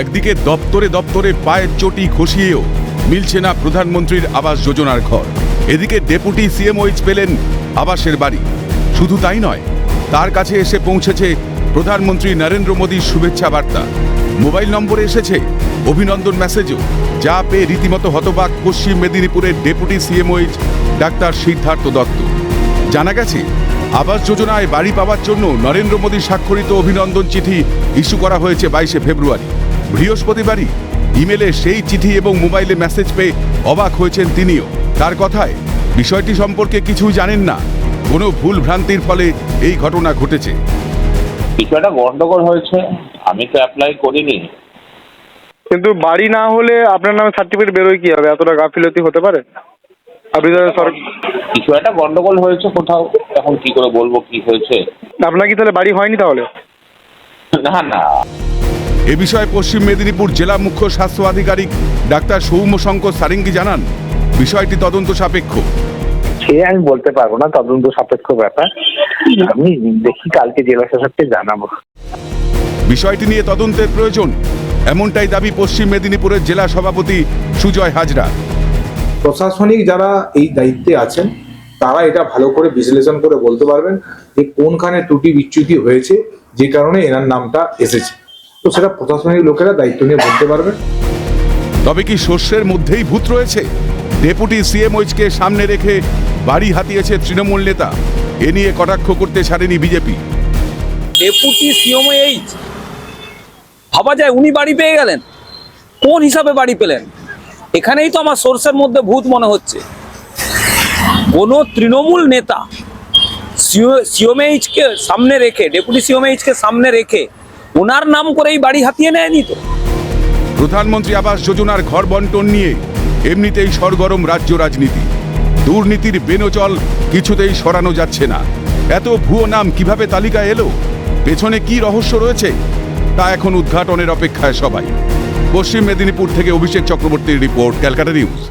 একদিকে দপ্তরে দপ্তরে পায়ের চটি খসিয়েও মিলছে না প্রধানমন্ত্রীর আবাস যোজনার ঘর। এদিকে ডেপুটি সিএমওইচ পেলেন আবাসের বাড়ি। শুধু তাই নয়, তার কাছে এসে পৌঁছেছে প্রধানমন্ত্রী নরেন্দ্র মোদীর শুভেচ্ছা বার্তা। মোবাইল নম্বরে এসেছে অভিনন্দন মেসেজও, যা পেয়ে রীতিমতো হতবাক পশ্চিম মেদিনীপুরের ডেপুটি সিএমওইচ ডাক্তার সিদ্ধার্থ দত্ত। জানা গেছে, আবাস যোজনায় বাড়ি পাওয়ার জন্য নরেন্দ্র মোদী স্বাক্ষরিত অভিনন্দন চিঠি ইস্যু করা হয়েছে বাইশে ফেব্রুয়ারি। বৃহস্পতিবারই ইমেলে সেই চিঠি এবং মোবাইলে মেসেজ পেয়ে অবাক হয়েছেন তিনিও। তার কথায় বিষয়টি সম্পর্কে কিছুই জানেন না। কোনো ভুল ভ্রান্তির ফলে এই ঘটনা ঘটেছে। বিষয়টা গন্ডগোল হয়েছে। আমি তো অ্যাপ্লাই করিনি। কিন্তু বাড়ি না হলে আপনার নামে সার্টিফিকেট বেরোয় কি হবে? এতটা গাফিলতি হতে পারে? আপনি কিছু একটা গন্ডগোল হয়েছে কোথাও। এখন কি করে বলব কি হয়েছে? আপনার কি তাহলে বাড়ি হয়নি তাহলে? না না। এ বিষয়ে পশ্চিম মেদিনীপুর জেলা মুখ্য স্বাস্থ্য আধিকারিক ডাক্তার সৌম্যশঙ্কর সারেঙ্গি জানান বিষয়টি তদন্ত সাপেক্ষ। সে আমি বলতে পারব না তদন্ত সাপেক্ষ ব্যাপার। আমি দেখি কালকে জেলা শাসককে জানাব। বিষয়টি নিয়ে তদন্তের প্রয়োজন এমনটাই দাবি পশ্চিম মেদিনীপুরের জেলা সভাপতি সুজয় হাজরা। প্রশাসনিক যারা এই দায়িত্বে আছেন তারা এটা ভালো করে বিশ্লেষণ করে বলতে পারবেন যে কোনখানে ত্রুটি বিচ্যুতি হয়েছে যে কারণে এনার নামটা এসেছে। তো সেটা প্রশাসনিক লোকেরা দায়িত্ব নিয়ে বলতে পারবেন তবে কি শস্যের মধ্যেই ভূত রয়েছে? ডেপুটি সিএমওইচকে সামনে রেখে বাড়ি হাতিয়েছে তৃণমূল নেতা। এ নিয়ে কটাক্ষ করতে ছাড়েনি বিজেপি। ডেপুটি সিএমএইচ ভাবা যায় উনি বাড়ি পেয়ে গেলেন। কোন হিসাবে বাড়ি পেলেন? এখানেই তো আমার সোর্সের মধ্যে ভূত মনে হচ্ছে। কোন তৃণমূল নেতা সিওমএইচকে সামনে রেখে ডেপুটি সিওমএইচকে সামনে রেখে ওনার নাম করেই বাড়ি হাতিয়ে নেয়নি তো। প্রধানমন্ত্রী আবাস যোজনার ঘর বন্টন নিয়ে এমনিতেই সরগরম রাজ্য রাজনীতি। দুর্নীতির বেনচল কিছুতেই সরানো যাচ্ছে না। এত ভুয়ো নাম কীভাবে তালিকায় এলো? পেছনে কি রহস্য রয়েছে? তা এখন উদ্ঘাটনের অপেক্ষায় সবাই। পশ্চিম মেদিনীপুর থেকে অভিষেক চক্রবর্তীর রিপোর্ট, ক্যালকাটা নিউজ।